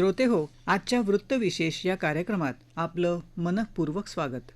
श्रोते हो आजच्या वृत्तविशेष या कार्यक्रमात आपलं मनपूर्वक स्वागत.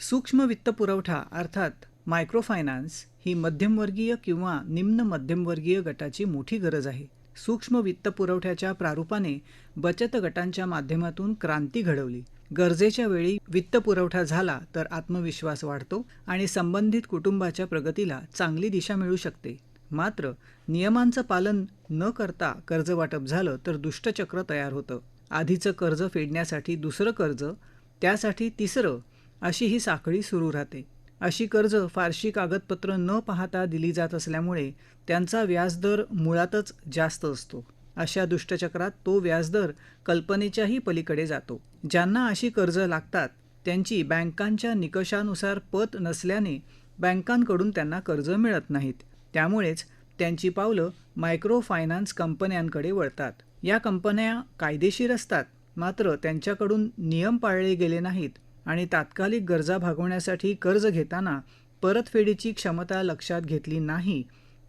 सूक्ष्म वित्तपुरवठा अर्थात मायक्रोफायनान्स ही मध्यमवर्गीय किंवा निम्न मध्यमवर्गीय गटाची मोठी गरज आहे. सूक्ष्म वित्तपुरवठ्याच्या प्रारूपाने बचत गटांच्या माध्यमातून क्रांती घडवली. गरजेच्या वेळी वित्तपुरवठा झाला तर आत्मविश्वास वाढतो आणि संबंधित कुटुंबाच्या प्रगतीला चांगली दिशा मिळू शकते. मात्र नियमांचं पालन न करता कर्ज वाटप झालं तर दुष्टचक्र तयार होतं. आधीचं कर्ज फेडण्यासाठी दुसरं कर्ज त्यासाठी तिसरं अशी ही साखळी सुरू राहते. अशी कर्ज फारशी कागदपत्र न पाहता दिली जात असल्यामुळे त्यांचा व्याजदर मुळातच जास्त असतो. अशा दुष्टचक्रात तो व्याजदर कल्पनेच्याही पलीकडे जातो. ज्यांना अशी कर्ज लागतात त्यांची बँकांच्या निकषानुसार पत नसल्याने बँकांकडून त्यांना कर्ज मिळत नाहीत. त्यामुळेच त्यांची पावलं मायक्रो फायनान्स कंपन्यांकडे वळतात. या कंपन्या कायदेशीर असतात मात्र त्यांच्याकडून नियम पाळले गेले नाहीत आणि तात्कालिक गरजा भागवण्यासाठी कर्ज घेताना परतफेडीची क्षमता लक्षात घेतली नाही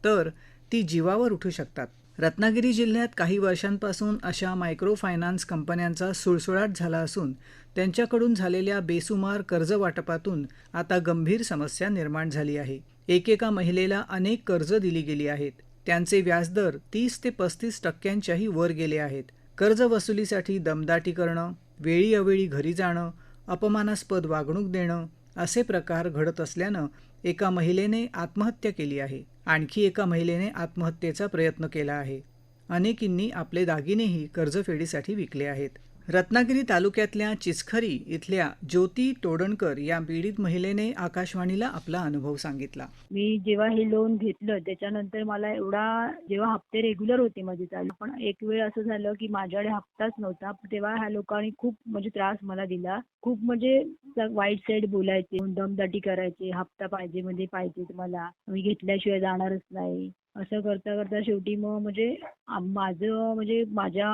तर ती जीवावर उठू शकतात. रत्नागिरी जिल्ह्यात काही वर्षांपासून अशा मायक्रो फायनान्स कंपन्यांचा सुळसुळाट झाला असून त्यांच्याकडून झालेल्या बेसुमार कर्जवाटपातून आता गंभीर समस्या निर्माण झाली आहे. एकेका महिलेला अनेक कर्ज दिली गेली आहेत. त्यांचे व्याजदर तीस ते पस्तीस टक्क्यांच्याही वर गेले आहेत. कर्ज वसुलीसाठी दमदाटी करणं वेळी अवेळी घरी जाणं अपमानास्पद वागणूक देणं असे प्रकार घडत असल्यानं एका महिलेने आत्महत्या केली आहे. आणखी एका महिलेने आत्महत्येचा प्रयत्न केला आहे. अनेकींनी आपले दागिनेही कर्जफेडीसाठी विकले आहेत. रत्नागिरी तालुक्यातल्या चिचखरी इथल्या ज्योती तोडणकर या पीडित महिलेने आकाशवाणीला आपला अनुभव सांगितला. मी जेव्हा हे लोन घेतलं त्याच्यानंतर मला एवढा जेव्हा हप्ते रेग्युलर होते माझे चालू पण एक वेळ असं झालं की माझ्याकडे हप्ताच नव्हता तेव्हा ह्या लोकांनी खूप म्हणजे त्रास मला दिला. खूप म्हणजे वाईट साईड बोलायचे दमदाटी करायचे हप्ता पाहिजे म्हणजे पाहिजे तुम्हाला मी घेतल्याशिवाय जाणारच नाही. असं करता करता शेवटी मग म्हणजे माझं म्हणजे माझ्या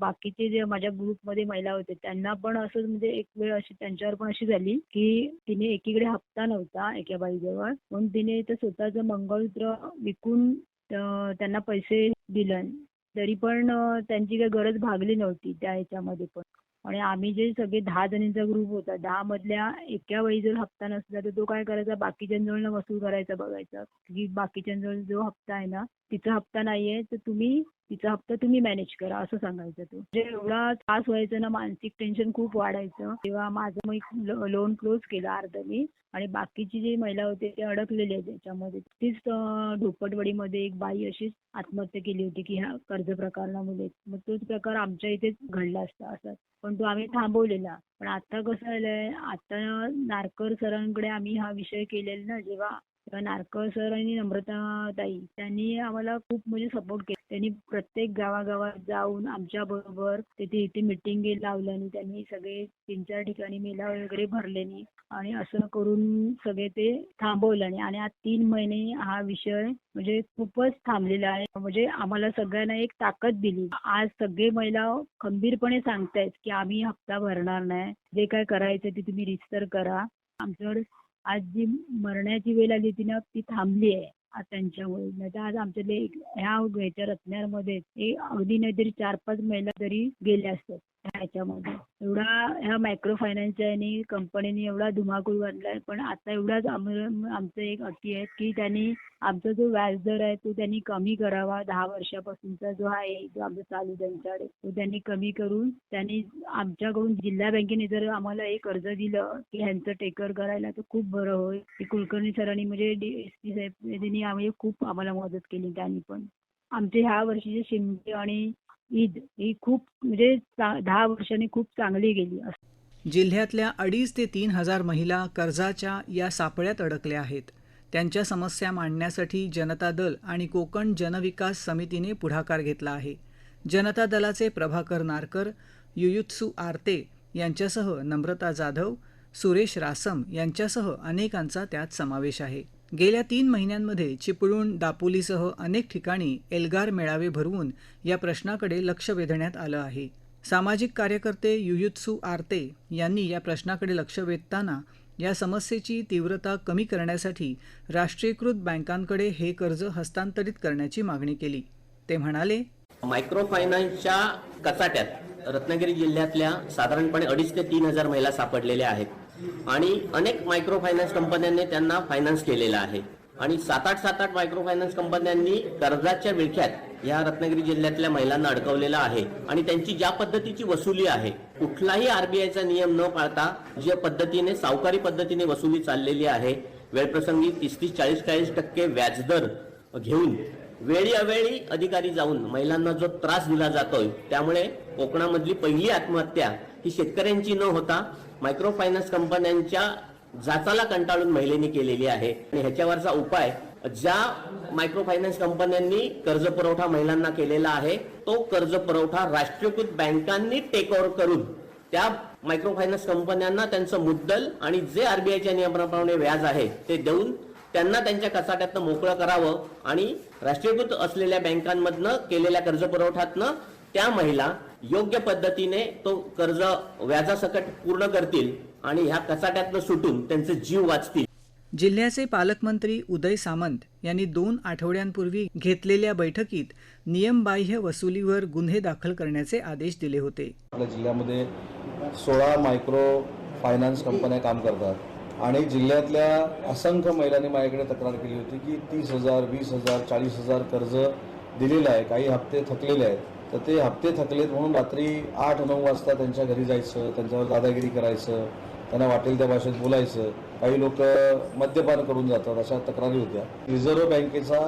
बाकीचे जे माझ्या ग्रुपमध्ये महिला होते त्यांना पण असं म्हणजे एक वेळ अशी त्यांच्यावर पण अशी झाली की तिने एकीकडे हप्ता नव्हता एका बाईजवळ. म्हणून तिने तर स्वतःचं मंगळसूत्र विकून त्यांना पैसे दिलं. तरी पण त्यांची काही गरज भागली नव्हती त्या ह्याच्यामध्ये पण. आणि आम्ही जे सगळे दहा जणींचा ग्रुप होता दहा मधल्या एका वेळी जर हप्ता नसला तर तो काय करायचा? बाकीच्यांजवळ वसूल करायचा बघायचा. की बाकीच्यांजवळ जो हप्ता आहे ना तिचा हप्ता नाहीये तर तुम्ही तिचा हप्ता तुम्ही मॅनेज करा असं सांगायचं तो. म्हणजे एवढा त्रास व्हायचा ना मानसिक टेन्शन खूप वाढायचं. तेव्हा माझं मी लोन क्लोज केलं अर्ध मी आणि बाकीची जी महिला होती ते अडकलेली आहे त्याच्यामध्ये. तीच अं, एक बाई अशीच आत्महत्या केली होती की ह्या कर्ज प्रकरणामुळे. मग तोच प्रकार आमच्या इथेच घडला असता असं. पण तो आम्ही थांबवलेला. पण आता कसं झालंय आता नारकर सरांकडे आम्ही हा विषय केलेला ना जेव्हा नारकर सर आणि नम्रता ताई त्यांनी आम्हाला खूप म्हणजे सपोर्ट केला. त्यांनी प्रत्येक गावागावात जाऊन आमच्या बरोबर तिथे इथे मिटिंग लावल्यानी त्यांनी सगळे तीन चार ठिकाणी मेला वगैरे भरल्यानी आणि असं करून सगळे ते थांबवल्याने आणि आज तीन महिने हा विषय म्हणजे खूपच थांबलेला आहे. म्हणजे आम्हाला सगळ्यांना एक ताकद दिली. आज सगळे महिला खंबीरपणे सांगतायत की आम्ही हप्ता भरणार नाही. जे काय करायचं ते तुम्ही रिस्तर करा. आमच्याकडे आज जी मरण्याची वेळ आली ती ना ती थांबली आहे. आज त्यांच्यामुळे. नाही तर आज आमच्या ह्या ह्याच्या रत्नागिरीमध्ये एक अगदी नाहीतरी चार पाच महिला तरी गेल्या असतात. ह्याच्यामध्ये. एवढा ह्या मायक्रो फायनान्सच्या आणि कंपनीने एवढा धुमाकूळ घातलाय पण आता एवढाच आमचं एक अटी आहे की त्यांनी आमचा जो व्याजदर आहे तो त्यांनी कमी करावा. दहा वर्षापासूनचा जो आहे जो आमचा चालू त्यांच्याकडे तो त्यांनी कमी करून त्यांनी आमच्याकडून जिल्हा बँकेने जर आम्हाला हे कर्ज दिलं की ह्यांचं टेकर करायला तर खूप बरं होईल. कुलकर्णी सरांनी म्हणजे डी एस पी साहेब त्यांनी आम्ही खूप आम्हाला मदत केली त्यांनी पण. आमचे ह्या वर्षीचे शिमगे आणि ईद ही खूप म्हणजे दहा वर्षांनी खूप चांगली गेली जिल्ह्यातल्या अडीच ते तीन हजार महिला कर्जाच्या या सापळ्यात अडकल्या आहेत. त्यांच्या समस्या मांडण्यासाठी जनता दल आणि कोकण जनविकास समितीने पुढाकार घेतला आहे. जनता दलाचे प्रभाकर नारकर युयुत्सू आरते यांच्यासह नम्रता जाधव सुरेश रासम यांच्यासह अनेकांचा त्यात समावेश आहे. गेल्या तीन महिन्यांमध्ये चिपळूण दापोलीसह अनेक ठिकाणी एल्गार मेळावे भरवून या प्रश्नाकडे लक्ष वेधण्यात आलं आहे. सामाजिक कार्यकर्ते युयुत्सू आरते यांनी या प्रश्नाकडे लक्ष वेधताना या समस्येची तीव्रता कमी करण्यासाठी राष्ट्रीयकृत बँकांकडे हे कर्ज हस्तांतरित करण्याची मागणी केली. ते म्हणाले मायक्रो फायनान्सच्या कचाट्यात रत्नागिरी जिल्ह्यातल्या साधारणपणे अडीच ते तीन हजार महिला सापडलेल्या आहेत. आणि अनेक मायक्रो फायनान्स कंपन्यांनी त्यांना फायनान्स केलेला आहे. आणि सात आठ सात आठ मायक्रो फायनान्स कंपन्यांनी कर्जाच्या विळख्यात या रत्नागिरी जिल्ह्यातल्या महिलांना अडकवलेला आहे. आणि त्यांची ज्या पद्धतीची वसुली आहे कुठलाही आरबीआयचा नियम न पाळता ज्या पद्धतीने सावकारी पद्धतीने वसुली चाललेली आहे वेळप्रसंगी तीस तीस चाळीस चाळीस टक्के व्याजदर घेऊन वेळी अवेळी अधिकारी जाऊन महिलांना जो त्रास दिला जातोय त्यामुळे कोकणामधली पहिली आत्महत्या ही शेतकऱ्यांची न होता मायक्रो फायनान्स कंपन्यांच्या जाचाला कंटाळून महिलेने केलेली आहे. आणि ह्याच्यावरचा उपाय ज्या मायक्रो फायनान्स कंपन्यांनी कर्ज पुरवठा महिलांना केलेला आहे तो कर्ज पुरवठा राष्ट्रीयकृत बँकांनी टेक ओव्हर करून त्या मायक्रो फायनान्स कंपन्यांना त्यांचं मुद्दल आणि जे आरबीआयच्या नियमाप्रमाणे व्याज आहे ते देऊन त्यांना त्यांच्या कचाट्यातनं मोकळं करावं आणि राष्ट्रीयकृत असलेल्या बँकांमधनं केलेल्या कर्ज पुरवठ्यातनं त्या महिला योग्य पद्धतीने तो कर्ज व्याजासकट पूर्ण करतील आणि ह्या कचाट्यातनं सुटून त्यांचे जीव वाचतील. जिल्ह्याचे पालकमंत्री उदय सामंत यांनी दोन आठवड्यांपूर्वी घेतलेल्या बैठकीत नियमबाह्य वसुलीवर गुन्हे दाखल करण्याचे आदेश दिले होते. आपल्या जिल्ह्यामध्ये सोळा मायक्रो फायनान्स कंपन्या काम करतात. आणि जिल्ह्यातल्या असंख्य महिलांनी माझ्याकडे तक्रार केली होती की तीस हजार वीस हजार चाळीस हजार कर्ज दिलेलं आहे. काही हप्ते थकलेले आहेत. तर ते हप्ते थकलेत म्हणून रात्री आठ नऊ वाजता त्यांच्या घरी जायचं त्यांच्यावर दादागिरी करायचं त्यांना वाटेल त्या भाषेत बोलायचं. काही लोक मद्यपान करून जातात अशा तक्रारी होत्या. रिझर्व्ह बँकेचा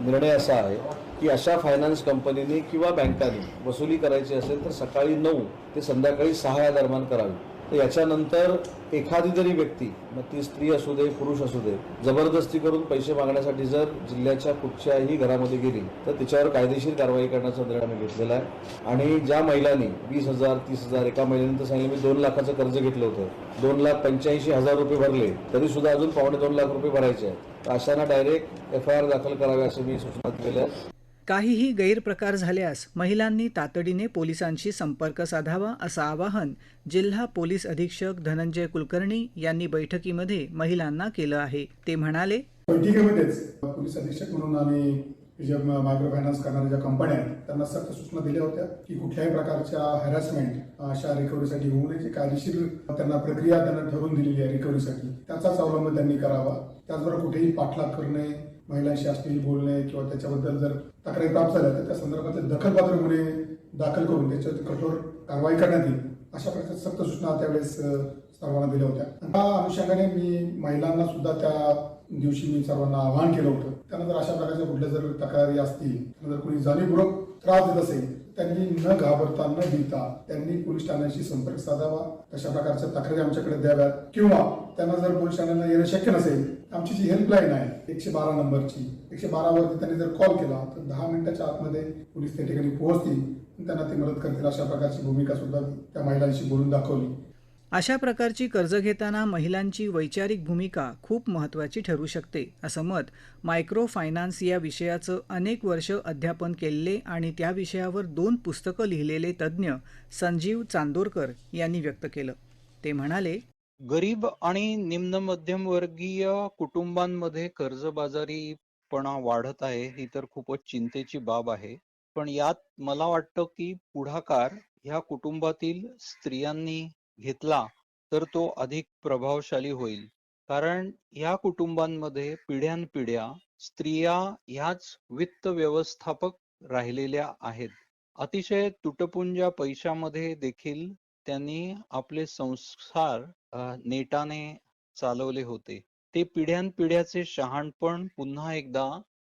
निर्णय असा आहे की अशा फायनान्स कंपनीने किंवा बँकांनी वसुली करायची असेल तर सकाळी नऊ ते संध्याकाळी सहा या दरम्यान करावी. तर याच्यानंतर एखादी जरी व्यक्ती मग ती स्त्री असू दे पुरुष असू दे जबरदस्ती करून पैसे मागण्यासाठी जर जिल्ह्याच्या कुठच्याही घरामध्ये गेली तर तिच्यावर कायदेशीर कारवाई करण्याचा निर्णय आम्ही घेतलेला आहे. आणि ज्या महिलांनी वीस हजार तीस हजार एका महिलेने तर सांगितलं मी दोन लाखाचं कर्ज घेतलं होतं. दोन लाख पंच्याऐंशी हजार रुपये भरले तरी सुद्धा अजून पावणे दोन लाख रुपये भरायचे आहेत. तर अशांना डायरेक्ट एफ आय आर दाखल करावे असे मी सूचना केल्या काहीही गैरप्रकार झाल्यास महिलांनी तातडीने पोलिसांशी संपर्क साधावा असं आवाहन जिल्हा पोलीस अधीक्षक धनंजय कुलकर्णी यांनी बैठकीमध्ये महिलांना केलं आहे. ते म्हणाले बैठकीमध्येच पोलीस अधीक्षक म्हणून आम्ही ज्या मायक्रो फायनान्स करणाऱ्या ज्या कंपन्या आहेत त्यांना सक्त सूचना दिल्या होत्या की कुठल्याही प्रकारच्या हॅरॅसमेंट अशा रिकव्हरीसाठी होऊ नये. कायदेशीर त्यांना प्रक्रिया त्यांना ठरवून दिलेली आहे रिकव्हरीसाठी त्याचाच अवलंब त्यांनी करावा. त्याचबरोबर कुठेही पाठलाग करणे महिलांशी असलेली बोलणे किंवा त्याच्याबद्दल जर तक्रारी प्राप्त झाल्या तर त्या संदर्भातले दखलपात्र गुन्हे दाखल करून त्याच्यावर कठोर कारवाई करण्यात येईल अशा प्रकारच्या सक्त सूचना त्यावेळेस सर्वांना दिल्या होत्या. त्या अनुषंगाने मी महिलांना सुद्धा त्या दिवशी मी सर्वांना आवाहन केलं होतं. त्यानंतर अशा प्रकारच्या कुठल्या जर तक्रारी असतील त्यानंतर जर कोणी जाणीवपूर्वक त्रास देत असेल त्यांनी न घाबरता न भीता त्यांनी पोलीस ठाण्याशी संपर्क साधावा. तशा प्रकारच्या तक्रारी आमच्याकडे द्याव्यात. किंवा त्यांना जर पोलीस ठाण्याला येणं शक्य नसेल तर आमची जी हेल्पलाईन आहे एकशे बारा नंबरची. एकशे बारावरती त्यांनी जर कॉल केला तर दहा मिनिटाच्या आतमध्ये पोलीस त्या ठिकाणी पोहोचतील त्यांना ते मदत करतील अशा प्रकारची भूमिका सुद्धा त्या महिलांशी बोलून दाखवली. अशा प्रकारची कर्ज घेताना महिलांची वैचारिक भूमिका खूप महत्त्वाची ठरू शकते असं मत मायक्रो फायनान्स या विषयाचं अनेक वर्ष अध्यापन केलेले आणि त्या विषयावर दोन पुस्तकं लिहिलेले तज्ज्ञ संजीव चांदोरकर यांनी व्यक्त केलं. ते म्हणाले गरीब आणि निम्न मध्यमवर्गीय कुटुंबांमध्ये कर्जबाजारीपणा वाढत आहे ही तर खूपच चिंतेची बाब आहे. पण यात मला वाटतं की पुढाकार ह्या कुटुंबातील स्त्रियांनी घेतला तर तो अधिक प्रभावशाली होईल. कारण ह्या कुटुंबांमध्ये पिढ्यानपिढ्या स्त्रिया ह्याच वित्त व्यवस्थापक राहिलेल्या आहेत. अतिशय तुटपुंजा पैशामध्ये देखील त्यांनी आपले संसार नेटाने चालवले होते. ते पिढ्यानपिढ्याचे शहाणपण पुन्हा एकदा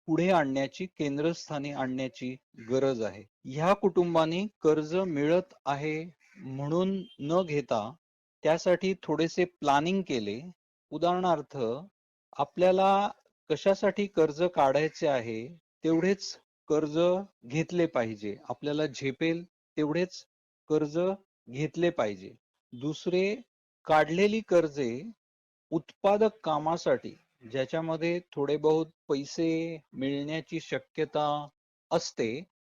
पुढे आणण्याची केंद्रस्थानी आणण्याची गरज आहे. ह्या कुटुंबानी कर्ज मिळत आहे म्हणून न घेता त्यासाठी थोडेसे प्लॅनिंग केले. उदाहरणार्थ आपल्याला कशासाठी कर्ज काढायचे आहे तेवढेच कर्ज घेतले पाहिजे. आपल्याला झेपेल तेवढेच कर्ज घेतले पाहिजे. दुसरे काढलेली कर्जे उत्पादक कामासाठी ज्याच्यामध्ये थोडे बहुत पैसे मिळण्याची शक्यता असते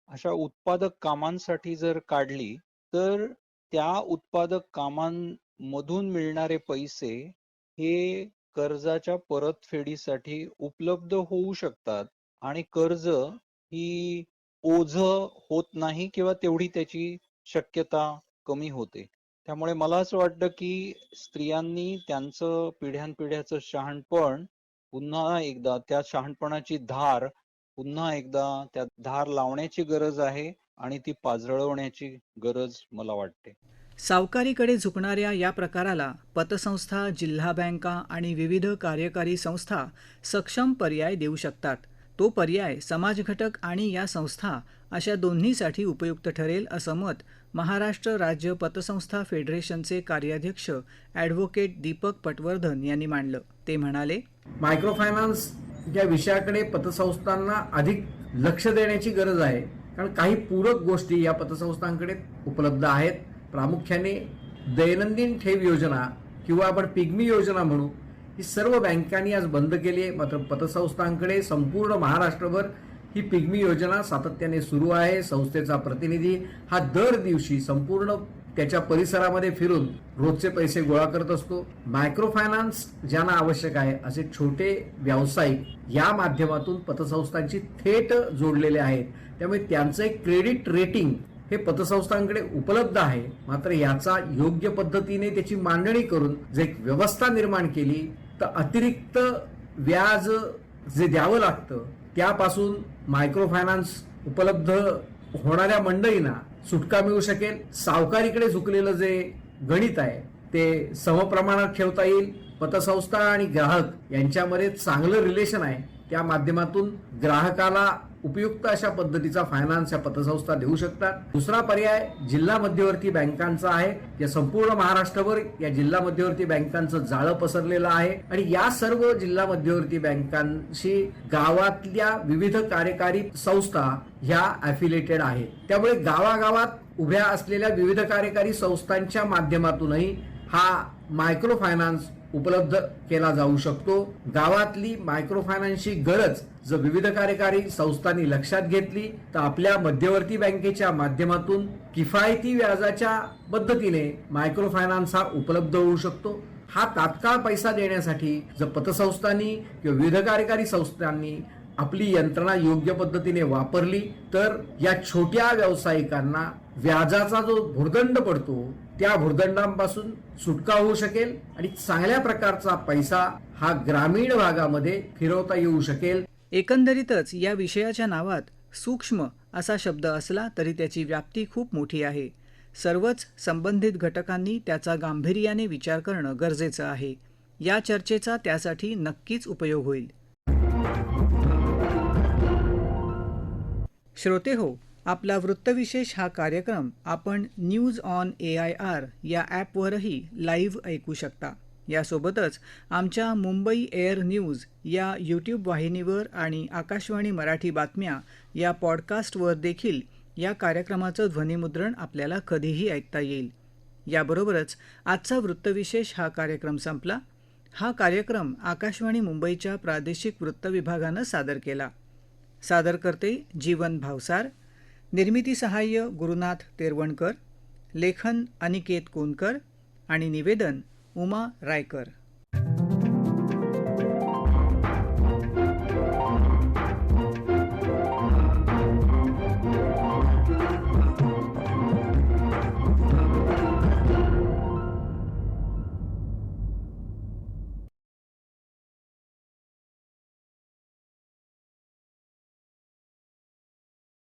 अशा उत्पादक कामांसाठी जर काढली तर त्या उत्पादक कामांमधून मिळणारे पैसे हे कर्जाच्या परतफेडीसाठी उपलब्ध होऊ शकतात आणि कर्ज ही ओझ होत नाही किंवा तेवढी त्याची शक्यता कमी होते. त्यामुळे मला असं वाटतं की स्त्रियांनी त्यांचं पिढ्यानपिढ्याचं शहाणपण पुन्हा एकदा त्या शहाणपणाची धार पुन्हा एकदा त्या धार लावण्याची गरज आहे आणि ती पाजळवण्याची गरज मला वाटते. सावकारीकडे झुकणाऱ्या या प्रकाराला पतसंस्था जिल्हा बँका आणि विविध कार्यकारी संस्था सक्षम पर्याय देऊ शकतात. तो पर्याय समाजघटक आणि या संस्था अशा दोन्हीसाठी उपयुक्त ठरेल असं मत महाराष्ट्र राज्य पतसंस्था फेडरेशनचे कार्याध्यक्ष ॲडव्होकेट दीपक पटवर्धन यांनी मांडलं. ते म्हणाले मायक्रो फायनान्स या विषयाकडे पतसंस्थांना अधिक लक्ष देण्याची गरज आहे. कारण काही पूरक गोष्टी या पतसंस्थांकडे उपलब्ध आहेत. प्रामुख्याने दैनंदिन ठेव योजना किंवा आपण पिग्मी योजना म्हणू ही सर्व बँकांनी आज बंद केली आहे. मात्र पतसंस्थांकडे संपूर्ण महाराष्ट्रभर ही पिग्मी योजना सातत्याने सुरू आहे. संस्थेचा प्रतिनिधी हा दर दिवशी संपूर्ण त्याच्या परिसरामध्ये फिरून रोजचे पैसे गोळा करत असतो. मायक्रो फायनान्स ज्यांना आवश्यक आहे असे छोटे व्यावसायिक या माध्यमातून पतसंस्थांची थेट जोडलेले आहेत. त्यामुळे त्यांचं एक क्रेडिट रेटिंग हे पतसंस्थांकडे उपलब्ध आहे. मात्र याचा योग्य पद्धतीने त्याची मांडणी करून जर एक व्यवस्था निर्माण केली तर अतिरिक्त व्याज जे द्यावं लागतं त्यापासून मायक्रो फायनान्स उपलब्ध होणाऱ्या मंडळींना सुटका मिळू शकेल. सावकारीकडे झुकलेलं जे गणित आहे ते समप्रमाणात ठेवता येईल. पतसंस्था आणि ग्राहक यांच्यामध्ये चांगलं रिलेशन आहे. त्या माध्यमातून ग्राहकाला उपयुक्त अशा पद्धतीचा फायनान्स या पतसंस्था देऊ शकतात. दुसरा पर्याय जिल्हा मध्यवर्ती बँकांचा आहे. या संपूर्ण महाराष्ट्रभर या जिल्हा मध्यवर्ती बँकांचं जाळं पसरलेलं आहे. आणि या सर्व जिल्हा मध्यवर्ती बँकांशी गावातल्या विविध कार्यकारी संस्था ह्या अफिलेटेड आहेत. त्यामुळे गावागावात उभ्या असलेल्या विविध कार्यकारी संस्थांच्या माध्यमातूनही हा मायक्रो फायनान्स उपलब्ध केला जाऊ शकतो. गावातली मायक्रो फायनान्सची गरज जर विविध कार्यकारी संस्थांनी लक्षात घेतली तर आपल्या मध्यवर्ती बँकेच्या माध्यमातून किफायती व्याजाच्या पद्धतीने मायक्रो फायनान्स हा उपलब्ध होऊ शकतो. हा तात्काळ पैसा देण्यासाठी जर पतसंस्थांनी किंवा विविध कार्यकारी संस्थांनी आपली यंत्रणा योग्य पद्धतीने वापरली तर या छोट्या व्यावसायिकांना व्याजाचा जो भुर्दंड पडतो त्या भुर्दंडांपासून सुटका होऊ शकेल आणि चांगल्या प्रकारचा पैसा हा ग्रामीण भागामध्ये फिरवता येऊ शकेल. एकंदरीतच या विषयाच्या नावात सूक्ष्म असा शब्द असला तरी त्याची व्याप्ती खूप मोठी आहे. सर्वच संबंधित घटकांनी त्याचा गांभीर्याने विचार करणं गरजेचं आहे. या चर्चेचा त्यासाठी नक्कीच उपयोग होईल. श्रोते हो आपला वृत्तविशेष हा कार्यक्रम आपण news on A I R या ॲपवरही लाईव्ह ऐकू शकता. यासोबतच आमच्या मुंबई एअर न्यूज या यूट्यूब वाहिनीवर आणि आकाशवाणी मराठी बातम्या या पॉडकास्टवर देखील या कार्यक्रमाचं ध्वनिमुद्रण आपल्याला कधीही ऐकता येईल. याबरोबरच आजचा वृत्तविशेष हा कार्यक्रम संपला. हा कार्यक्रम आकाशवाणी मुंबईच्या प्रादेशिक वृत्त विभागानं सादर केला. सादर करते जीवन भावसार निर्मिती सहाय्य गुरुनाथ तेरवणकर लेखन अनिकेत कोनकर आणि निवेदन उमा रायकर.